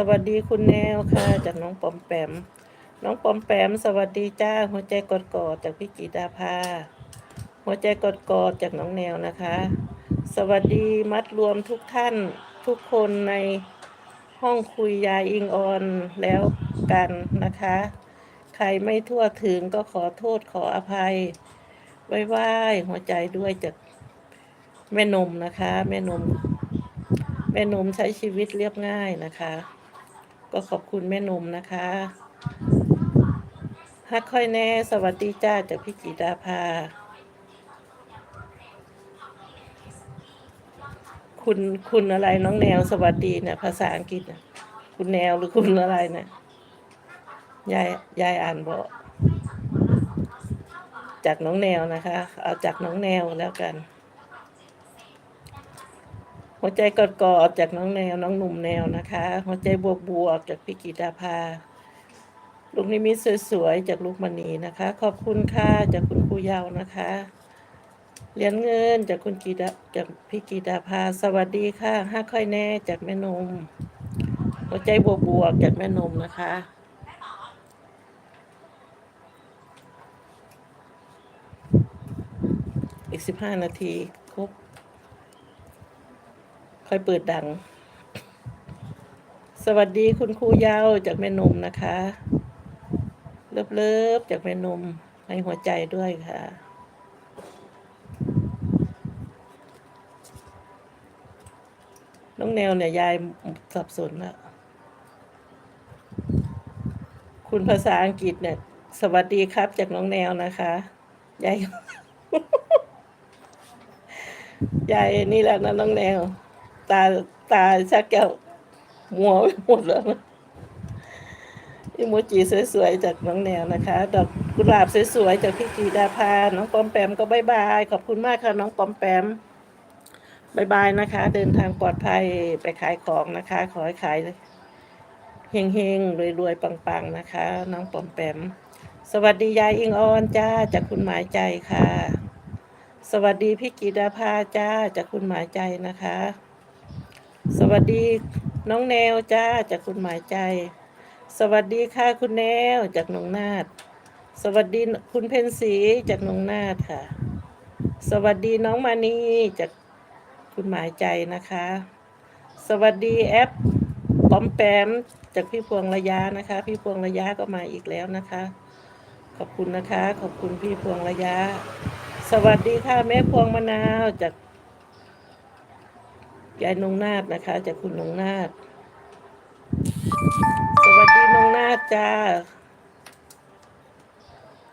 สวัสดีคุณแนวค่ะ จากน้องปอมแปม น้องปอมแปม สวัสดีจ้า หัวใจกดกอดจากพี่กีดาภาหัวใจกดกอดจากน้องแนวนะคะ สวัสดีมัดรวมทุกท่านทุกคนในห้องคุยยาอิงออนแล้วกันนะคะ ใครไม่ทั่วถึงก็ขอโทษขออภัยไว้ไหว้หัวใจด้วยจากแม่นมนะคะ แม่นมแม่นมใช้ชีวิตเรียบง่ายนะคะ ก็ขอบคุณแม่นมนะคะฮักค่อยแน่ สวัสดีจ้าจากพี่กีดาภา คุณคุณอะไรน้องแนวสวัสดีเนี่ยภาษาอังกฤษนะคุณแนวหรือคุณอะไรเนี่ยยายยายอ่านบอกจากน้องแนวนะคะ เอาจากน้องแนวแล้วกัน หัวใจกอดๆจากน้องแนวน้องหนุ่มแนวนะคะ หัวใจบวกบวกๆจากพี่กีดาภาลูกนิมิตสวยๆจากลูกมณีนะคะ ขอบคุณค่ะจากคุณครูเยาวนะคะเหรียญเงินจากคุณกีดาจากพี่กีดาภาสวัสดีค่ะห้าค่อยแน่จากแม่นมหัวใจบวกบวกจากแม่นมนะคะ อีกสิบห้านาทีครบ ค่อยเปิดดัง สวัสดีคุณครูยาวจากแม่นมนะคะ เลิฟเลิฟจากแม่นมให้หัวใจด้วยค่ะน้องแนวเนี่ยยายสับสนแล้วคุณภาษาอังกฤษเนี่ย สวัสดีครับจากน้องแนวนะคะยายยายนี่แหละนะน้องแนว ตาตาชักจะมัวไปหมดแล้วอิโมจิสวยๆจากน้องแนวนะคะ ดอกกุหลาบสวยๆจากพี่กีดาพา น้องปอมแปมก็บายบาย ขอบคุณมากค่ะน้องปอมแปมบายบายนะคะ เดินทางปลอดภัยไปขายของนะคะ ขอให้ขายเฮงๆรวยๆปังๆนะคะ น้องปอมแปม สวัสดียายอิงออนจ้าจากคุณหมายใจค่ะ สวัสดีพี่กีดาภาจ้าจากคุณหมายใจนะคะ สวัสดีน้องแนวจ้าจากคุณหมายใจ สวัสดีค่ะคุณแนวจากหนองนาดสวัสดีคุณเพนสีจากหนองนาดค่ะ สวัสดีน้องมานีจากคุณหมายใจนะคะ สวัสดีแอปปอมแปมจากพี่พวงระยะนะคะ พี่พวงระยะก็มาอีกแล้วนะคะ ขอบคุณนะคะ ขอบคุณพี่พวงระยะ สวัสดีค่ะแม่พวงมะนาวจาก ยายนงนาดนะคะ จากคุณนงนาดสวัสดีนงนาดจ้า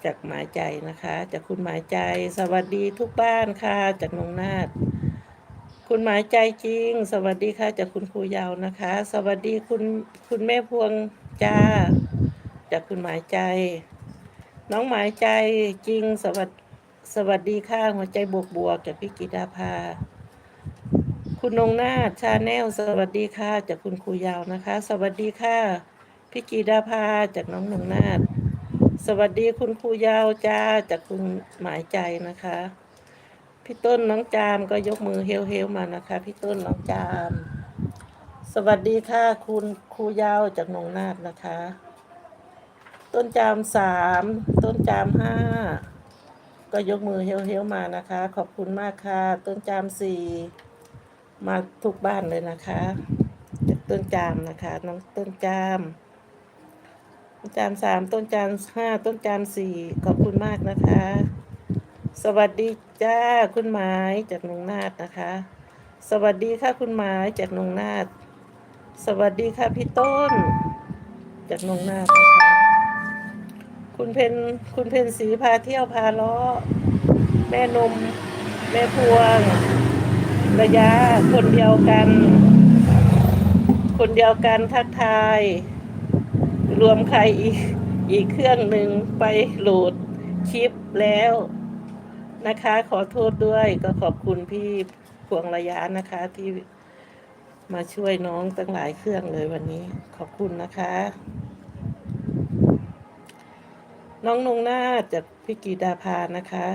จากหมายใจนะคะ จากคุณหมายใจ สวัสดีทุกบ้านค่ะ จากนงนาดคุณหมายใจจริง สวัสดีค่ะ จากคุณครูยาวนะคะ สวัสดีคุณคุณแม่พวงจ้า จากคุณหมายใจ น้องหมายใจจริงสวัสดีสวัสดีค่ะหัวใจบวกบวกๆจากพี่กีดาภา คุณนงนาถชาแนลสวัสดีค่ะ จากคุณครูยาวนะคะ สวัสดีค่ะพี่กีดาภาจากน้องนงนาถสวัสดีคุณครูยาวจ้าจากคุณหมายใจนะคะ พี่ต้นน้องจามก็ยกมือเฮลเฮลมานะคะ พี่ต้นน้องจาม สวัสดีค่ะ คุณครูยาวจากนงนาถนะคะ ต้นจามสามต้นจามห้าก็ยกมือเฮลๆมานะคะ ขอบคุณมากค่ะ ต้นจามสี่ มาทุกบ้านเลยนะคะจากต้นจามนะคะ น้องต้นจาม ต้นจามสามต้นจามห้าต้นจามสี่ขอบคุณมากนะคะ สวัสดีจ้าคุณหมายจากนงนาดนะคะ สวัสดีค่ะคุณหมายจากนงนาดสวัสดีค่ะพี่ต้น จากนงนาดนะคะคุณเพนคุณเพนสีพาเที่ยวพาล้อ แม่นม แม่พวง ระยะคนเดียวกัน คนเดียวกันทักทาย รวมใครอีกอีกเครื่องหนึ่งไปโหลดคลิปแล้วนะคะ ขอโทษด้วยก็ขอบคุณพี่พวงระยะนะคะที่มาช่วยน้องตั้งหลายเครื่องเลยวันนี้ ขอบคุณนะคะ น้องนงนาจากพี่กีดาพานะคะ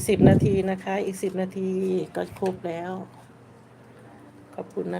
กสิบนาทีนะคะ อีกสิบนาทีก็ครบแล้ว ขอบคุณนะ